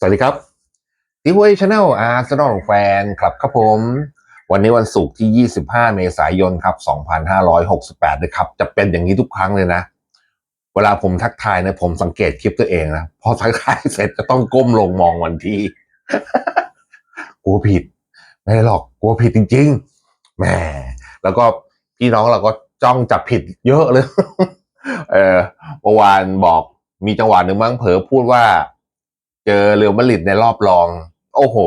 สวัสดีครับทีวีชาแนลอาร์เซนอลแฟนครับครับผม วันนี้วันศุกร์ที่ 25 เมษายนครับ 2568นะครับ จะเป็นอย่างนี้ทุกครั้งเลยนะ เวลาผมทักทายเนี่ยผมสังเกตคลิปตัวเองนะ พอทักทายเสร็จจะต้องก้มลงมองวันที่กลัวผิด ไม่หรอกกลัวผิดจริงๆแหมแล้วก็พี่น้องเราก็จ้องจับผิดเยอะเลย เออเมื่อวานบอกมีจังหวะหนึ่งมั้งเผลอพูดว่า เจอเรอัลมาดริดในรอบรอง โอ้โห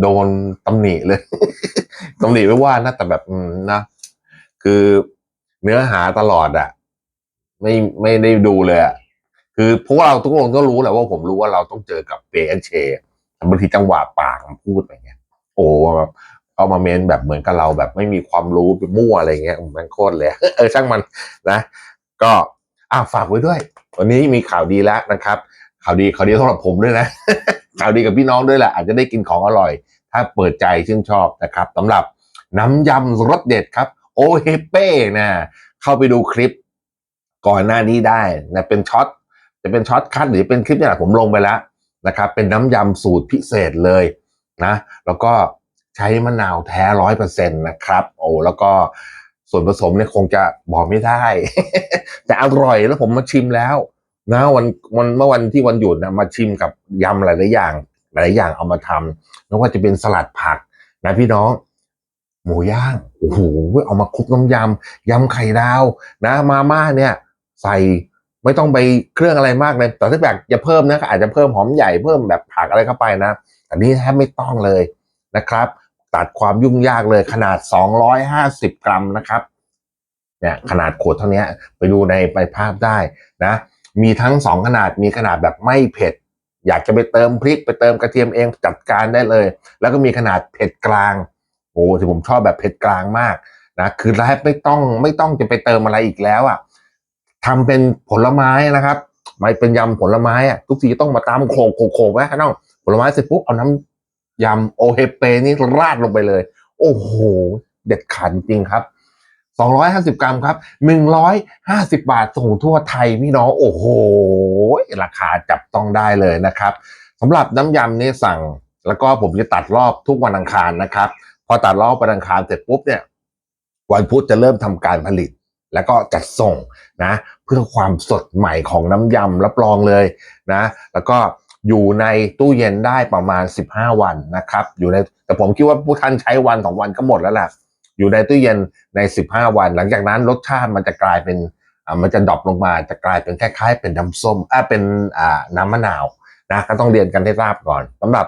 โดนตำหนิเลย ตำหนิไม่ว่านะแต่แบบนะ คือเนื้อหาตลอดอะไม่ไม่ได้ดูเลยอะคือพว่าเราทุกคนก็รู้แหละว่าผมรู้ว่าเราต้องเจอกับเปนเชบางทีจังหวะปากพูดอะไรเงี้ย โอ้แบบเอามาเมนแบบเหมือนกับเราแบบไม่มีความรู้ไปมั่วอะไรเงี้ยมันโคตรเลยเออช่างมันนะ ก็อะฝากไว้ด้วย วันนี้มีข่าวดีแล้วนะครับ ข่าวดีข่าวดีสำหรับผมด้วยนะข่าวดีกับพี่น้องด้วยแหละอาจจะได้กินของอร่อย ถ้าเปิดใจชื่นชอบนะครับสำหรับน้ำยำรสเด็ดครับ โอเฮเป้นะเข้าไปดูคลิปก่อนหน้านี้ได้นะเป็นช็อตจะเป็นช็อตคัทหรือเป็นคลิปเนี่ยผมลงไปแล้วนะครับ เป็นน้ำยำสูตรพิเศษเลยนะแล้วก็ใช้มะนาวแท้ร้อยเปอร์เซ็นต์นะครับ โอ้แล้วก็ส่วนผสมเนี่ยคงจะบอกไม่ได้ แต่อร่อยแล้วผมมาชิมแล้ว นะวันวันเมื่อวันที่วันหยุดนะมาชิมกับยำหลายๆอย่าง หลายๆอย่างเอามาทำไม่ว่าจะเป็นสลัดผักนะพี่น้อง หมูย่างโอ้โหเอามาคลุกน้ำยำยำไข่ดาวนะ มาม่าเนี่ย ใส่ไม่ต้องไปเครื่องอะไรมากเลยแต่ถ้าแบบจะเพิ่มนะก็อาจจะเพิ่มหอมใหญ่เพิ่มแบบผักอะไรเข้าไปนะอันนี้แทบไม่ต้องเลยนะครับ ตัดความยุ่งยากเลยขนาด 250 กรัมนะครับเนี่ยขนาดขวดเท่านี้ไปดูในใบภาพได้นะ มีทั้งสองขนาดมีขนาดแบบไม่เผ็ด อยากจะไปเติมพริกไปเติมกระเทียมเองจัดการได้เลย แล้วก็มีขนาดเผ็ดกลางโอ้ที่ผมชอบแบบเผ็ดกลางมากนะคือแทบไม่ต้องไม่ต้องจะไปเติมอะไรอีกแล้วอะทำเป็นผลไม้นะครับไม่เป็นยำผลไม้อะทุกทีต้องมาตามโขกโขกโขกไว้ข้างนอกผลไม้เสร็จปุ๊บเอาน้ำยำโอเฮเปนี่ราดลงไปเลย โอ้โห เด็ดขาดจริงครับ 250 กรัมครับ 150 บาทส่งทั่วไทยพี่น้องโอ้โห ราคาจับต้องได้เลยนะครับสำหรับน้ำยำนี่สั่ง แล้วก็ผมจะตัดรอบทุกวันอังคารนะครับ พอตัดรอบวันอังคารเสร็จปุ๊บเนี่ยวันพุธจะเริ่มทำการผลิต แล้วก็จัดส่งนะ เพื่อความสดใหม่ของน้ำยำรับรองเลยนะ แล้วก็อยู่ในตู้เย็นได้ประมาณ 15 วันนะครับ อยู่ในแต่ผมคิดว่าผู้ท่านใช้วันสองวันก็หมดแล้วแหละ อยู่ในตู้เย็นใน 15 วัน หลังจากนั้นรสชาติมันจะกลายเป็นมันจะดรอปลงมาจะกลายเป็นคล้ายๆ เป็นน้ำส้มอ่าเป็นอ่าน้ำมะนาวนะก็ต้องเรียนกันให้ทราบก่อนสำหรับ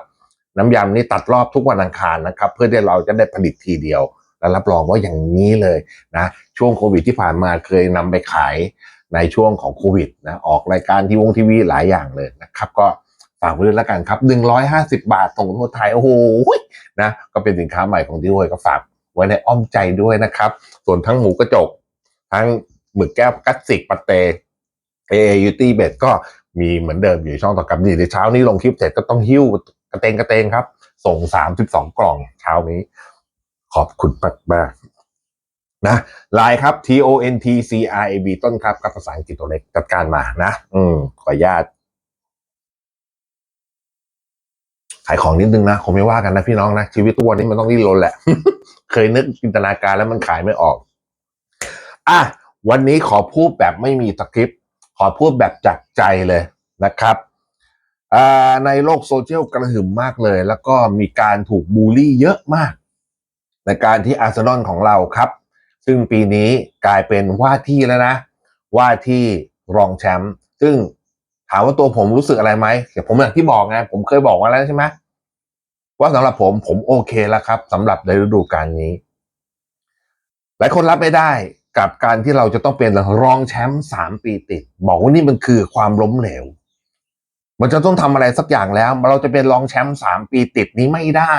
น้ำยำนี่ตัดรอบทุกวันอังคารนะครับ เพื่อที่เราจะได้ผลิตทีเดียว และรับรองว่าอย่างนี้เลยนะช่วงโควิดที่ผ่านมาเคยนำไปขายในช่วงของโควิดนะออกรายการที่วงทีวีหลายอย่างเลยนะครับ ก็ฝากไว้ด้วยแล้วกันครับ 150 บาทส่งทั่วไทยโอ้โหนะก็เป็นสินค้าใหม่ของที่ห้วยก็ฝาก ว้ในอ้อมใจด้วยนะครับ ส่วนทั้งหมูกระจก ทั้งหมึกแก้วกัสสิกปาเตเอยูตี้เบดก็มีเหมือนเดิมอยู่ช่องต่อกับนี่ในเช้านี้ลงคลิปเสร็จก็ต้องหิ้วกระเตงกระเตงครับ ส่ง32กล่องเช้านี้ ขอบคุณมากมากนะไลน์ครับ T O N T C R A B ต้นครับกับภาษาอังกฤษตัวเล็กจัดการมานะ อืม ขออนุญาตขายของนิดนึงนะคงไม่ว่ากันนะพี่น้องนะ ชีวิตทุกวันนี้มันต้องดิ้นรนแหละ เคยนึกจินตนาการแล้วมันขายไม่ออก อะ วันนี้ขอพูดแบบไม่มีสคริปต์ขอพูดแบบจากใจเลยนะครับอ่าในโลกโซเชียลกระหึ่มมากเลย แล้วก็มีการถูกบูลลี่เยอะมาก ในการที่อาร์เซนอลของเราครับ ซึ่งปีนี้กลายเป็นว่าที่แล้วนะ ว่าที่รองแชมป์ซึ่งถามว่าตัวผมรู้สึกอะไรไหมเดี๋ยวผมอย่างที่บอกไงผมเคยบอกมาแล้วใช่ไหม ว่าสำหรับผมผมโอเคแล้วครับสำหรับในฤดูกาลนี้ หลายคนรับไม่ได้กับการที่เราจะต้องเป็นรองแชมป์สามปีติด บอกว่านี่มันคือความล้มเหลว มันจะต้องทำอะไรสักอย่างแล้ว เราจะเป็นรองแชมป์สามปีติดนี้ไม่ได้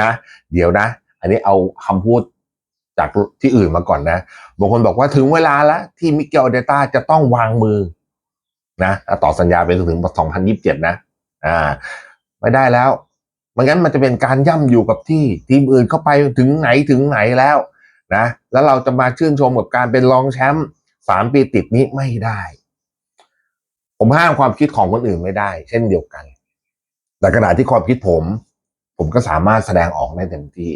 นะ เดี๋ยวนะ อันนี้เอาคำพูดจากที่อื่นมาก่อนนะบางคนบอกว่าถึงเวลาแล้ว ที่มิเกลเดต้าจะต้องวางมือนะต่อสัญญาไปจนถึง 2027 นะ อ่า ไม่ได้แล้วไม่งั้นมันจะเป็นการย่ำอยู่กับที่ทีมอื่นเข้าไปถึงไหนถึงไหนแล้วนะแล้วเราจะมาชื่นชมกับการเป็นรองแชมป์สามปีติดนี้ไม่ได้ ผมห้ามความคิดของคนอื่นไม่ได้ เช่นเดียวกัน แต่ขณะที่ความคิดผม ผมก็สามารถแสดงออกได้เต็มที่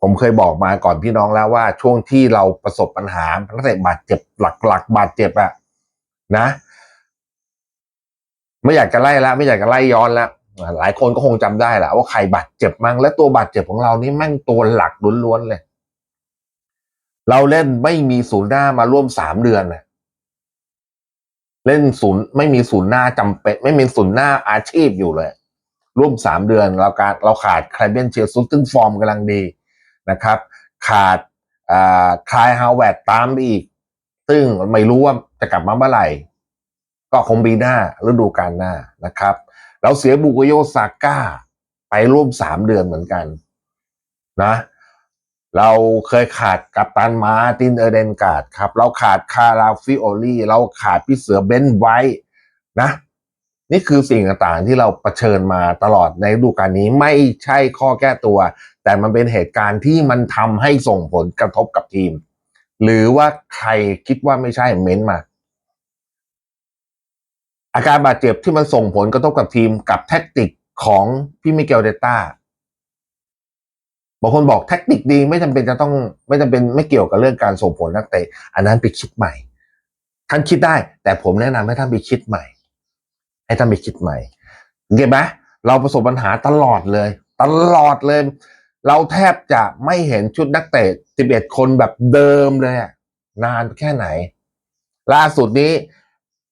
ผมเคยบอกมาก่อนพี่น้องแล้วว่า ช่วงที่เราประสบปัญหานักเตะบาดเจ็บหลักๆ บาดเจ็บอะนะ ไม่อยากจะไล่ละไม่อยากจะไล่ย้อนละ หลายคนก็คงจำได้แหละว่าใครบาดเจ็บมั่งและตัวบาดเจ็บของเรานี่แม่งตัวหลักล้วนๆเลย เราเล่นไม่มีศูนย์หน้ามาร่วมสามเดือนนะเล่นศูนย์ไม่มีศูนย์หน้าจำเป็น ไม่มีศูนย์หน้าอาชีพอยู่เลย ร่วมสามเดือนเราการเราขาดใครเบนเชียร์ซุซึ่งฟอร์มกำลังดีนะครับ ขาดคลายฮาวเวดตามไปอีก ซึ่งไม่รู้ว่าจะกลับมาเมื่อไหร่ ก็คงปีหน้าฤดูกาลหน้านะครับ เราเสียบุกโยซาก้า ไปร่วมสามเดือนเหมือนกัน นะ เราเคยขาดกัปตันมาตินเอเดนการ์ดครับ เราขาดคาราฟิโอลีเราขาดพี่เสือเบนไว้นะ นี่คือสิ่งต่างๆที่เราเผชิญมาตลอดในฤดูกาลนี้ไม่ใช่ข้อแก้ตัว แต่มันเป็นเหตุการณ์ที่มันทำให้ส่งผลกระทบกับทีม หรือว่าใครคิดว่าไม่ใช่เม้นมา อาการบาดเจ็บที่มันส่งผลกระทบกับทีมกับแท็กติกของพี่มิเกลเดต้าบางคนบอกแท็กติกดีไม่จำเป็นจะต้องไม่จำเป็นไม่เกี่ยวกับเรื่องการส่งผลนักเตะ อันนั้นไปคิดใหม่ ท่านคิดได้ แต่ผมแนะนำให้ท่านไปคิดใหม่ ให้ท่านไปคิดใหม่เห็นไหมเราประสบปัญหาตลอดเลย ตลอดเลย เราแทบจะไม่เห็นชุดนักเตะ 11 คนแบบเดิมเลยนานแค่ไหน ล่าสุดนี้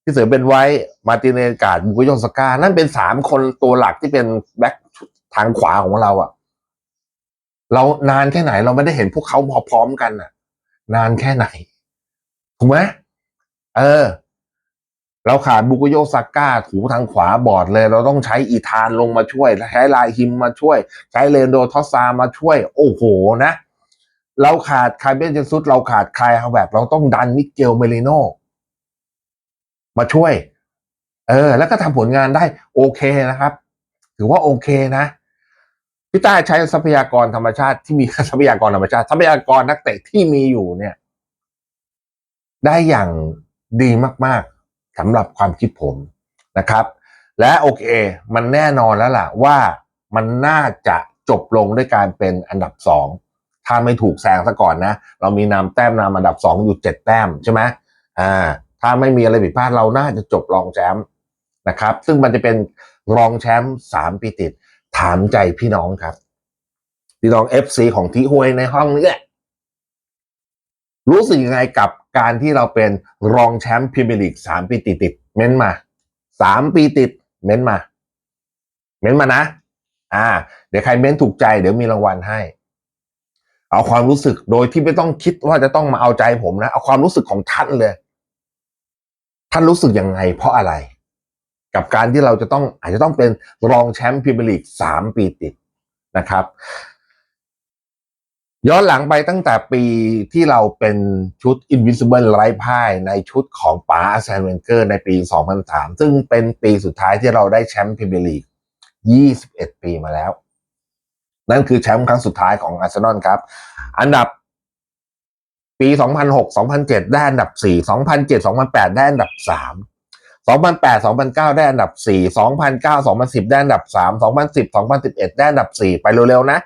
ที่เสือเป็นไว้มาติเนกาดบุกโยสกา นั่นเป็นสามคนตัวหลักที่เป็นแบ็คทางขวาของเราอะเรานานแค่ไหนเราไม่ได้เห็นพวกเขาพร้อมกันน่ะ นานแค่ไหน ถูกไหมเออ เราขาดบุกโยซาก้าถูทางขวาบอดเลย เราต้องใช้อีธานลงมาช่วย ใช้ลายฮิมมาช่วย ใช้เลนโดทอสซามาช่วย โอ้โหนะเราขาดคายเบนเจนซุดเราขาดคายฮาแบบเราต้องดันมิเกลเมลิโน มาช่วย เออ แล้วก็ทำผลงานได้โอเคนะครับ ถือว่าโอเคนะพี่ต้าใช้ทรัพยากรธรรมชาติที่มีทรัพยากรธรรมชาติ ทรัพยากรนักเตะที่มีอยู่เนี่ย ได้อย่างดีมาก ๆสำหรับความคิดผมนะครับ และโอเค มันแน่นอนแล้วล่ะว่ามันน่าจะจบลงด้วยการเป็นอันดับสองถ้าไม่ถูกแซงซะก่อนนะ เรามีนำแต้มนำอันดับสองอยู่เจ็ดแต้มใช่ไหมอ่า ถ้าไม่มีอะไรผิดพลาดเราน่าจะจบรองแชมป์นะครับ ซึ่งมันจะเป็นรองแชมป์สามปีติด ถามใจพี่น้องครับ พี่น้องเอฟซีของทิฮวยในห้องนี้แหละรู้สึกยังไงกับการที่เราเป็นรองแชมป์พรีเมียร์ลีกสามปีติดติดเม้นมาสามปีติด เม้นมา เม้นมานะ อ่า เดี๋ยวใครเม้นถูกใจ เดี๋ยวมีรางวัลให้ เอาความรู้สึกโดยที่ไม่ต้องคิดว่าจะต้องมาเอาใจผมนะ เอาความรู้สึกของท่านเลย ท่านรู้สึกยังไงเพราะอะไร กับการที่เราจะต้องอาจจะต้องเป็นรองแชมป์พรีเมียร์ลีกสามปีติดนะครับ ย้อนหลังไปตั้งแต่ปีที่เราเป็นชุด Invincible ไร้พ่ายในชุดของป๋าอาร์เซนเวนเกอร์ในปี 2003 ซึ่งเป็นปีสุดท้ายที่เราได้แชมป์พรีเมียร์ลีก 21 ปีมาแล้ว นั่นคือแชมป์ครั้งสุดท้ายของอาร์เซนอลครับ อันดับ ปี 2006 2007 ได้อันดับ 4 2007 2008 ได้อันดับ 3 2008 2009 ได้อันดับ 4 2009 2010 ได้อันดับ 3 2010 2011 ได้อันดับ 4 ไปเร็วๆ นะ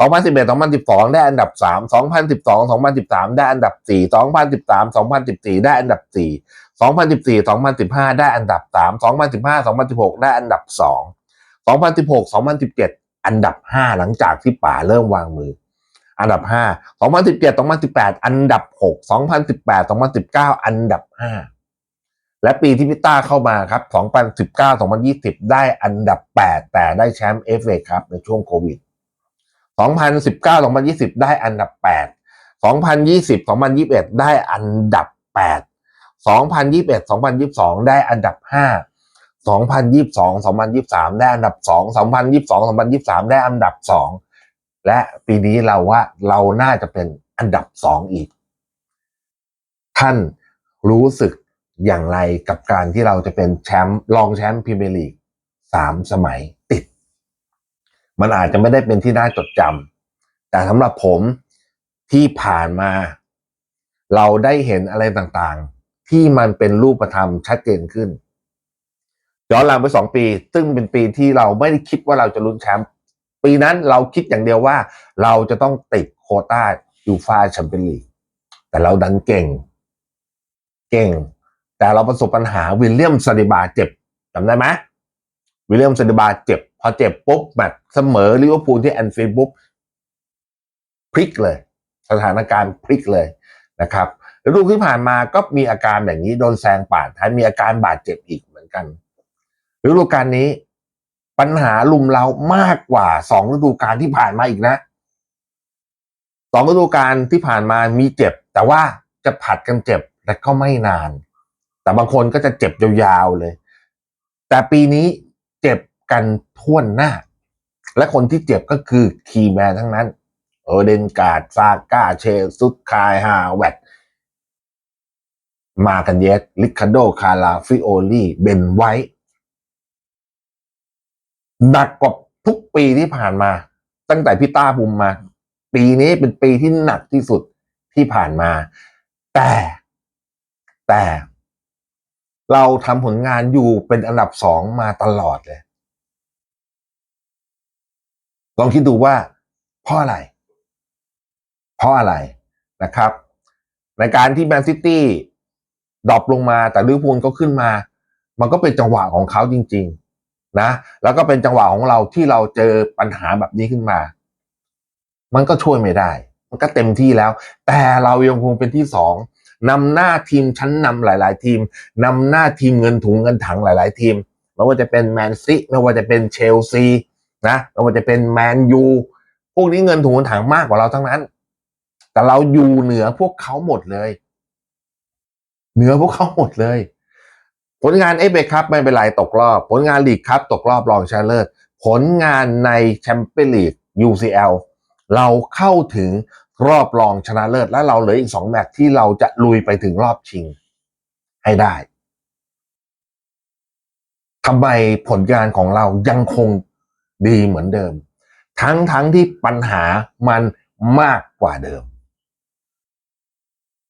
2011 2012 ได้อันดับ 3 2012 2013 ได้อันดับ 4 2013 2014 ได้อันดับ 4 2014 2015 ได้อันดับ 3 2015 2016 ได้อันดับ 2 2016 2017 อันดับ 5 หลังจากที่ป่าเริ่มวางมือ อันดับ 5 2017 2018 อันดับ 6 2018 2019 อันดับ 5 และปีที่พิต้าเข้ามาครับ 2019 2020 ได้อันดับ 8 แต่ได้แชมป์เอฟเอครับในช่วงโควิด 2019 2020 ได้อันดับ 8 2020 2021 ได้อันดับ 8 2021 2022 ได้อันดับ 5 2022 2023 ได้อันดับ 2 2022 2023 ได้อันดับ 2 และปีนี้เราว่าเราน่าจะเป็นอันดับ2อีก ท่านรู้สึกอย่างไรกับการที่เราจะเป็นแชมป์รองแชมป์พรีเมียร์ลีกสามสมัยติด มันอาจจะไม่ได้เป็นที่น่าจดจำแต่สำหรับผมที่ผ่านมา เราได้เห็นอะไรต่างๆ ที่มันเป็นรูปธรรมชัดเจนขึ้นย้อนหลังไปสองปี ซึ่งเป็นปีที่เราไม่ได้คิดว่าเราจะลุ้นแชมป์ ปีนั้นเราคิดอย่างเดียวว่า เราจะต้องติดโคต้ายูฟาแชมเปี้ยนลีกแต่เราดันเก่ง เก่ง แต่เราประสบปัญหาวิลเลียมซาดิบาเจ็บจำได้ไหมวิลเลียมซาดิบาเจ็บ พอเจ็บปุ๊บแมตช์เสมอลิเวอร์พูลที่แอนฟิลด์ปุ๊บพลิกเลย สถานการณ์พลิกเลยนะครับฤดูที่ผ่านมาก็มีอาการแบบนี้โดนแซงปาดท้ายมีอาการบาดเจ็บอีกเหมือนกันฤดูกาลนี้ ปัญหาลุมเรามากกว่าสองฤดูกาลที่ผ่านมาอีกนะสองฤดูกาลที่ผ่านมามีเจ็บ แต่ว่าจะผัดกันเจ็บแต่ก็ไม่นาน แต่บางคนก็จะเจ็บยาวๆเลย แต่ปีนี้เจ็บกันท่วนหน้า และคนที่เจ็บก็คือคีแมนทั้งนั้น เออเดนการ์ดซาก้าเชลซุดคายฮาแวตมากันเยสลิคาโดคาราฟิโอลีเบนไวท์ หนักกว่าทุกปีที่ผ่านมา ตั้งแต่พี่ต้าบุมมา ปีนี้เป็นปีที่หนักที่สุดที่ผ่านมา แต่แต่ เราทำผลงานอยู่เป็นอันดับสองมาตลอดเลย ลองคิดดูว่าเพราะอะไร เพราะอะไรนะครับ ในการที่แมนซิตี้ดรอปลงมาแต่ลิเวอร์พูลก็ขึ้นมา มันก็เป็นจังหวะของเขาจริง ๆ นะ แล้วก็เป็นจังหวะของเราที่เราเจอปัญหาแบบนี้ขึ้นมา มันก็ช่วยไม่ได้ มันก็เต็มที่แล้ว แต่เรายังคงเป็นที่สองนำหน้าทีมชั้นนำหลาย ๆ ทีมนำหน้าทีมเงินถุงเงินถังหลาย ๆ ทีมไม่ว่าจะเป็นแมนซีไม่ว่าจะเป็นเชลซีนะไม่ว่าจะเป็นแมนยูพวกนี้เงินถุงเงินถังมากกว่าเราทั้งนั้น แต่เราอยู่เหนือพวกเขาหมดเลย เหนือพวกเขาหมดเลย ผลงานเอฟเอคัพไม่เป็นไรตกรอบ ผลงานลีกคัพตกรอบรองชนะเลิศผลงานในแชมเปี้ยนลีก UCL เราเข้าถึงรอบรองชนะเลิศและเราเหลืออีกสองแมตช์ที่เราจะลุยไปถึงรอบชิงให้ได้ทำไมผลงานของเรายังคงดีเหมือนเดิม ทั้งทั้งที่ปัญหามันมากกว่าเดิม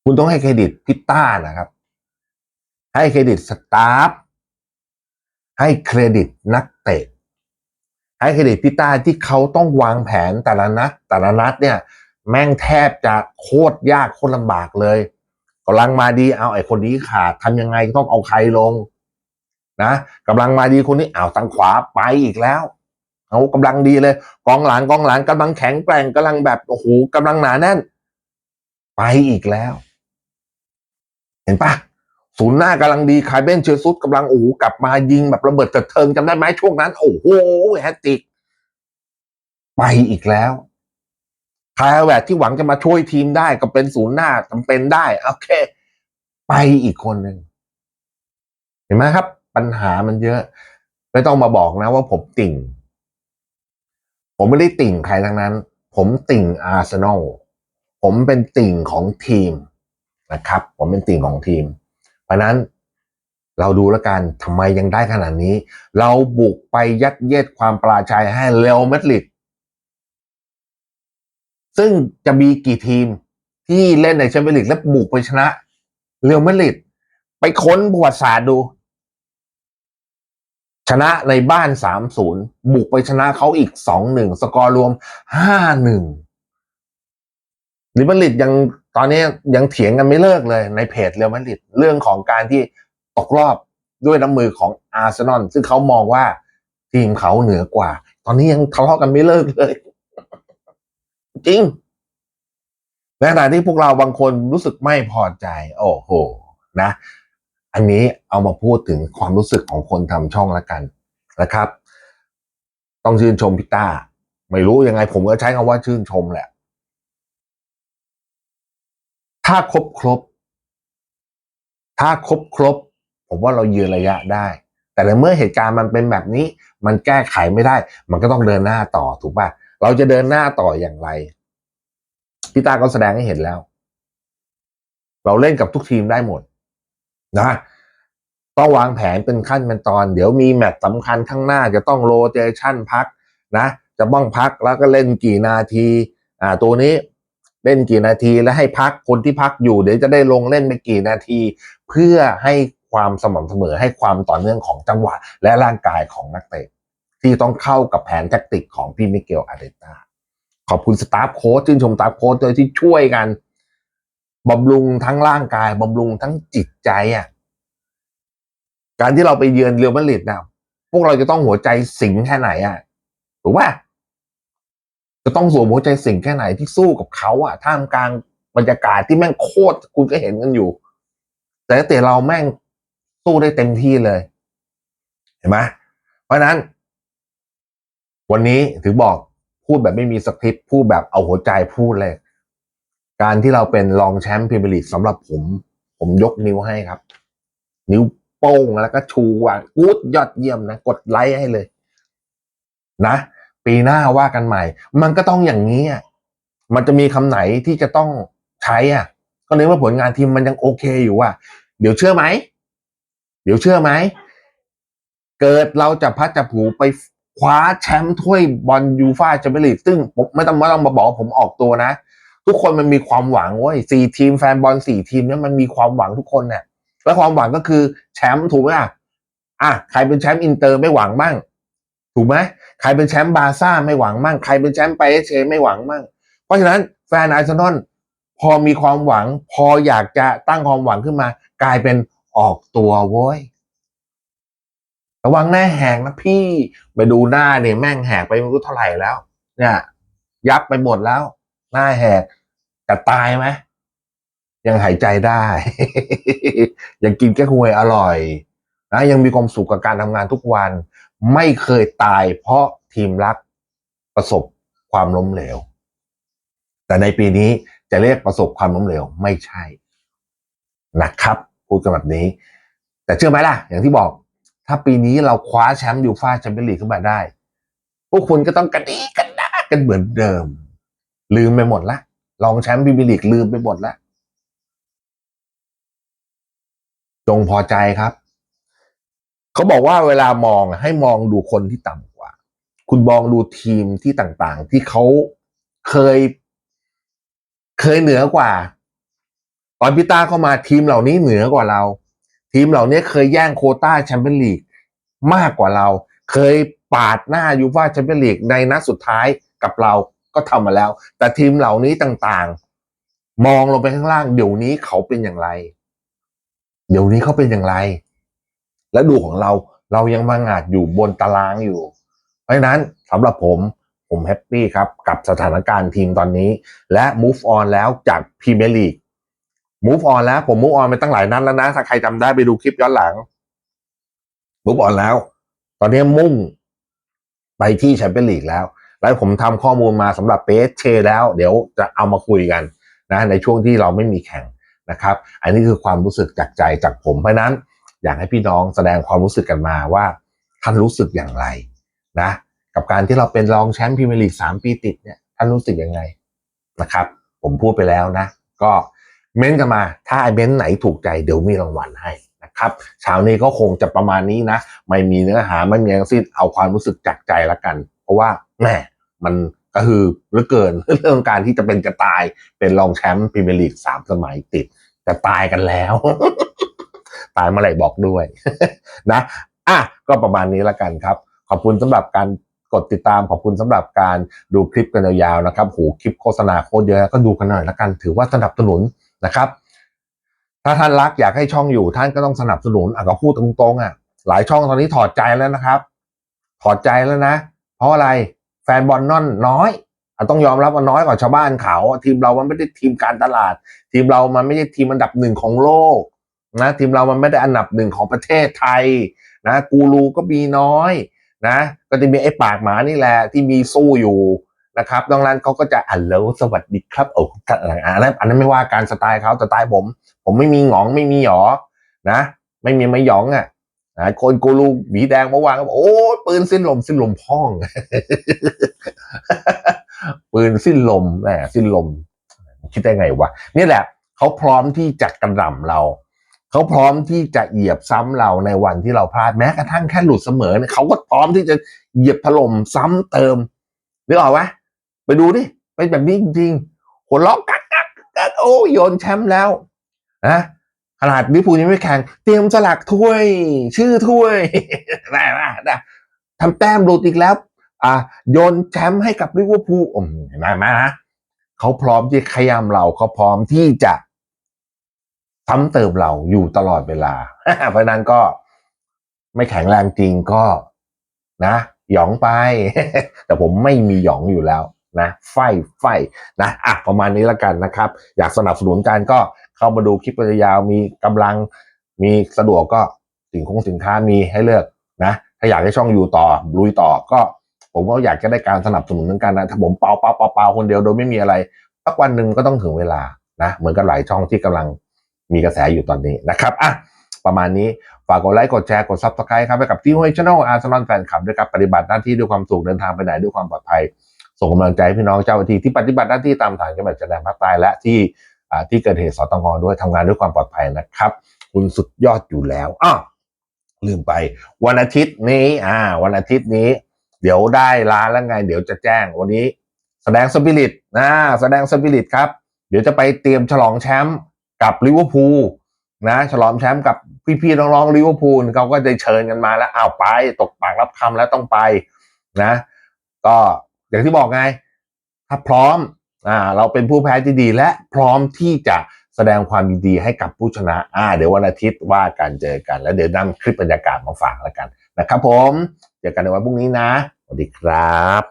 คุณต้องให้เครดิตพิต้านะครับ ให้เครดิตสตาฟให้เครดิตนักเตะให้เครดิตพิต้าที่เขาต้องวางแผนแต่ละนัดแต่ละนัดเนี่ย แม่งแทบจะโคตรยากโคตรลำบากเลยกำลังมาดีเอาไอ้คนนี้ขาดทำยังไงต้องเอาใครลงนะกำลังมาดีคนนี้เอาทางขวาไปอีกแล้วเอากำลังดีเลย กองหลังกองหลังกำลังแข็งแกร่งกำลังแบบโอ้โหกำลังหนาแน่น ไปอีกแล้ว เห็นปะ ศูนย์หน้ากำลังดีคายเบนเชอร์ซุดกำลังโอ้โหกลับมายิงแบบระเบิดกระเทิงจำได้ไหมช่วงนั้น โอ้โหแฮตติก ไปอีกแล้วคายแวดที่หวังจะมาช่วยทีมได้ก็เป็นศูนย์หน้าจำเป็นได้ โอเค ไปอีกคนหนึ่งเห็นไหมครับ ปัญหามันเยอะ ไม่ต้องมาบอกนะว่าผมติ่ง ผมไม่ได้ติ่งใครทั้งนั้น ผมติ่งอาร์เซนอลผมเป็นติ่งของทีมนะครับ ผมเป็นติ่งของทีม เพราะนั้นเราดูแล้วกันทำไมยังได้ขนาดนี้ เราบุกไปยัดเยียดความปราชัยให้เรอัลมาดริดซึ่งจะมีกี่ทีมที่เล่นในแชมเปี้ยนลีกและบุกไปชนะเรอัลมาดริดไปค้นประวัติศาสตร์ดู ชนะในบ้าน3-0บุกไปชนะเขาอีก2-1สกอร์รวม5-1ลิเวอร์ลิดยัง ตอนนี้ยังเถียงกันไม่เลิกเลยในเพจเรอัลมาดริดเรื่องของการที่ตกรอบด้วยน้ำมือของอาร์เซนอลซึ่งเขามองว่าทีมเขาเหนือกว่า ตอนนี้ยังทะเลาะกันไม่เลิกเลย จริงในขณะที่พวกเราบางคนรู้สึกไม่พอใจ โอ้โห นะ อันนี้เอามาพูดถึงความรู้สึกของคนทำช่องละกันนะครับ ต้องชื่นชมพิต้า ไม่รู้ยังไงผมก็ใช้คำว่าชื่นชมแหละ ถ้าครบครบ ถ้าครบครบ ผมว่าเรายืนระยะได้ แต่ในเมื่อเหตุการณ์มันเป็นแบบนี้ มันแก้ไขไม่ได้ มันก็ต้องเดินหน้าต่อถูกป่ะ เราจะเดินหน้าต่ออย่างไรพี่ตาก็แสดงให้เห็นแล้ว เราเล่นกับทุกทีมได้หมด นะ ต้องวางแผนเป็นขั้นเป็นตอน เดี๋ยวมีแมตช์สำคัญข้างหน้าจะต้องโรเตชันพักนะ จะบ้องพักแล้วก็เล่นกี่นาที อ่า ตัวนี้ เล่นกี่นาทีแล้วให้พักคนที่พักอยู่เดี๋ยวจะได้ลงเล่นไปกี่นาที เพื่อให้ความสม่ำเสมอให้ความต่อเนื่องของจังหวะ และร่างกายของนักเตะที่ต้องเข้ากับแผนแทคติกของพี่มิเกลอาร์เตตาขอบคุณสตาฟโค้ชชื่นชมสตาฟโค้ชโดยที่ช่วยกันบำรุงทั้งร่างกายบำรุงทั้งจิตใจอะการที่เราไปเยือนเรอัลมาดริดนะพวกเราจะต้องหัวใจสิงแค่ไหนอะถูกป่ะ จะต้องสวมหัวใจสิงแค่ไหนที่สู้กับเขาอะท่ามกลางบรรยากาศที่แม่งโคตรคุณก็เห็นกันอยู่ แต่เตะเราแม่งสู้ได้เต็มที่เลย เห็นไหมเพราะฉะนั้น วันนี้ถึงบอกพูดแบบไม่มีสคริปต์พูดแบบเอาหัวใจพูดเลย การที่เราเป็นรองแชมป์พรีเมียร์ลีกสำหรับผม ผมยกนิ้วให้ครับ นิ้วโป้งแล้วก็ชูว่ากูดยอดเยี่ยมนะ กดไลค์ให้เลย นะ ปีหน้าว่ากันใหม่ มันก็ต้องอย่างนี้อะมันจะมีคำไหนที่จะต้องใช้อะ ก็ในเมื่อผลงานทีมมันยังโอเคอยู่อะ เดี๋ยวเชื่อไหม เดี๋ยวเชื่อไหม เกิดเราจะพัดจะผูไปคว้าแชมป์ถ้วยบอลยูฟ่าแชมเปี้ยนลีกซึ่งผมไม่ต้องไม่ต้องมาบอกผมออกตัวนะ ทุกคนมันมีความหวังเว้ยสี่ทีมแฟนบอลสี่ทีมเนี่ยมันมีความหวังทุกคนเนี่ยและความหวังก็คือแชมป์ถูกไหมอะอะใครเป็นแชมป์อินเตอร์ไม่หวังมั่ง ถูกไหมใครเป็นแชมป์บาซ่าไม่หวังมั่งใครเป็นแชมป์ไปเอเชไม่หวังมั่ง เพราะฉะนั้นแฟนอาร์เซนอลพอมีความหวัง พออยากจะตั้งความหวังขึ้นมา กลายเป็นออกตัวโว้ยระวังหน้าแหกนะพี่ไปดูหน้าเนี่ยแม่งแหกไปไม่รู้เท่าไหร่แล้ว เนี่ย ยับไปหมดแล้ว หน้าแหกแต่ตายไหมยังหายใจได้ ยังกินแก้ควยอร่อยนะยังมีความสุขกับการทำงานทุกวัน ไม่เคยตายเพราะทีมรักประสบความล้มเหลว แต่ในปีนี้จะเรียกประสบความล้มเหลวไม่ใช่ นะครับ พูดกันแบบนี้ แต่เชื่อไหมล่ะ อย่างที่บอก ถ้าปีนี้เราคว้าแชมป์ยูฟ่าแชมเปี้ยนลีกขึ้นมาได้ พวกคุณก็ต้องกระดีกันดากันเหมือนเดิม ลืมไปหมดละรองแชมป์พรีเมียร์ลีกลืมไปหมดละจงพอใจครับ เขาบอกว่าเวลามองให้มองดูคนที่ต่ำกว่า คุณมองดูทีมที่ต่างๆ ที่เขาเคย เคยเหนือกว่า ตอนพิต้าเข้ามาทีมเหล่านี้เหนือกว่าเรา ทีมเหล่านี้เคยแย่งโคต้าแชมเปี้ยนลีกมากกว่าเรา เคยปาดหน้ายูฟ่าแชมเปี้ยนลีกในนัดสุดท้ายกับเราก็ทำมาแล้ว แต่ทีมเหล่านี้ต่างๆ มองลงไปข้างล่าง เดี๋ยวนี้เขาเป็นอย่างไร เดี๋ยวนี้เขาเป็นอย่างไร และดูของเราเรายังมางาดอยู่บนตารางอยู่ เพราะฉะนั้นสำหรับผมผมแฮปปี้ครับ กับสถานการณ์ทีมตอนนี้ และ move on แล้วจากพรีเมียร์ลีก move on แล้วผม move on ไปตั้งหลายนัดแล้วนะ ถ้าใครจำได้ไปดูคลิปย้อนหลัง move on แล้ว ตอนนี้มุ่งไปที่แชมเปี้ยนลีกแล้ว แล้วผมทำข้อมูลมาสำหรับเปเชแล้ว เดี๋ยวจะเอามาคุยกันนะในช่วงที่เราไม่มีแข่งนะครับ อันนี้คือความรู้สึกจากใจจากผมเพราะนั้น อยากให้พี่น้องแสดงความรู้สึกกันมาว่าท่านรู้สึกอย่างไรนะกับการที่เราเป็นรองแชมป์พรีเมียร์ลีกสามปีติดเนี่ยท่านรู้สึกยังไงนะครับ ผมพูดไปแล้วนะ ก็เม้นต์กันมา ถ้าไอเม้นต์ไหนถูกใจเดี๋ยวมีรางวัลให้นะครับเช้านี้ก็คงจะประมาณนี้นะ ไม่มีเนื้อหาไม่มีทั้งสิ้นเอาความรู้สึกจากใจละกัน เพราะว่าแหมมันก็คือเหลือเกินเรื่องการที่จะเป็นจะตายเป็นรองแชมป์พรีเมียร์ลีกสามสมัยติด แต่ตายกันแล้ว ตายเมื่อไหร่บอกด้วยนะอะก็ประมาณนี้ละกันครับ ขอบคุณสำหรับการกดติดตามขอบคุณสำหรับการดูคลิปกันยาวๆนะครับโหคลิปโฆษณาโคตรเยอะก็ดูกันหน่อยละกัน ถือว่าสนับสนุนนะครับ ถ้าท่านรักอยากให้ช่องอยู่ท่านก็ต้องสนับสนุนอะก็พูดตรงๆอะหลายช่องตอนนี้ถอดใจแล้วนะครับ ถอดใจแล้วนะ เพราะอะไรแฟนบอลนอนน้อยอะต้องยอมรับว่าน้อยกว่าชาวบ้านเขา ทีมเรามันไม่ได้ทีมการตลาด ทีมเรามันไม่ใช่ทีมอันดับหนึ่งของโลก นะทีมเรามันไม่ได้อันดับหนึ่งของประเทศไทยนะกูรูก็มีน้อยนะก็จะมีไอ้ปากหมานี่แหละที่มีสู้อยู่นะครับดังนั้นเขาก็จะอัลโหลสวัสดีครับโอ้อันนั้นอันนั้นไม่ว่าการสไตล์เขาสไตล์ผม ผมไม่มีหงองไม่มีหยอนะ ไม่มีไม่หยองอะนะคนกูรูหมีแดงเมื่อวานก็บอกโอ้ปืนสิ้นลมสิ้นลมพ่อง ปืนสิ้นลมแหมสิ้นลม คิดได้ไงวะนี่แหละเขาพร้อมที่จะกระหน่ำเรา เขาพร้อมที่จะเหยียบซ้ำเราในวันที่เราพลาดแม้กระทั่งแค่หลุดเสมอเนี่ยเขาก็พร้อมที่จะเหยียบถล่มซ้ำเติมนึกออกไหมไปดูดิเป็นแบบนี้จริงๆหัวล็อกกักกักกักโอ้โยนแชมป์แล้วนะขนาดลิเวอร์พูลยังไม่แข่งเตรียมสลักถ้วย ชื่อถ้วยได้ไหมได้ทำแต้มหลุดอีกแล้ว อะโยนแชมป์ให้กับลิเวอร์พูลเห็นไหมไหมนะเขาพร้อมที่ขยำเราเขาพร้อมที่จะ ซ้ำเติมเราอยู่ตลอดเวลา เพราะนั้นก็ไม่แข็งแรงจริงก็นะหยองไป แต่ผมไม่มีหยองอยู่แล้วนะ ไฟไฟนะอะประมาณนี้ล้วกันนะครับ อยากสนับสนุนกันก็เข้ามาดูคลิปยาวมีกำลังมีสะดวกก็สินคงสินค้ามีให้เลือกนะ ถ้าอยากให้ช่องอยู่ต่อลุยต่อก็ ผมก็อยากจะได้การสนับสนุนเหมือนกันนะถ้าผมเปาเปาเปาเปาคนเดียวโดยไม่มีอะไรสักวันหนึ่งก็ต้องถึงเวลานะ เหมือนกับหลายช่องที่กำลัง มีกระแสอยู่ตอนนี้นะครับอะประมาณนี้ฝากกดไลค์กดแชร์กดซับสไครต์ครับไปกับที่ห้วยช n น l อาร์ซนอลแฟนคลับด้วยครับปฏิบัติหน้าที่ด้วยความสุขเดินทางไปไหนด้วยความปลอดภัย ส่งกำลังใจให้พี่น้องเจ้าหน้าที่ที่ปฏิบัติหน้าที่ตามฐานจังหวัดชายแดนภาคใต้และที่อ่าที่เกิดเหตุสตงด้วยทำงานด้วยความปลอดภัยนะครับ คุณสุดยอดอยู่แล้วอ้อลืมไป วันอาทิตย์นี้อ่า วันอาทิตย์นี้ เดี๋ยวได้ร้านแล้วไง เดี๋ยวจะแจ้งวันนี้ แสดงสปิริตนะแสดงสปิริตครับ เดี๋ยวจะไปเตรียมฉลองแชมป์ กับลิเวอร์พูลนะฉลองแชมป์กับพี่ๆน้องๆลิเวอร์พูลเขาก็จะเชิญกันมาแล้วอ้าวไปตกปากรับคำแล้วต้องไปนะ ก็อย่างที่บอกไง ถ้าพร้อมอ่าเราเป็นผู้แพ้ที่ดีและพร้อมที่จะแสดงความยินดีให้กับผู้ชนะอ่าเดี๋ยววันอาทิตย์ว่ากันเจอกัน แล้วเดี๋ยวนำคลิปบรรยากาศมาฝากแล้วกันนะครับผม เจอกันในวันพรุ่งนี้นะสวัสดีครับ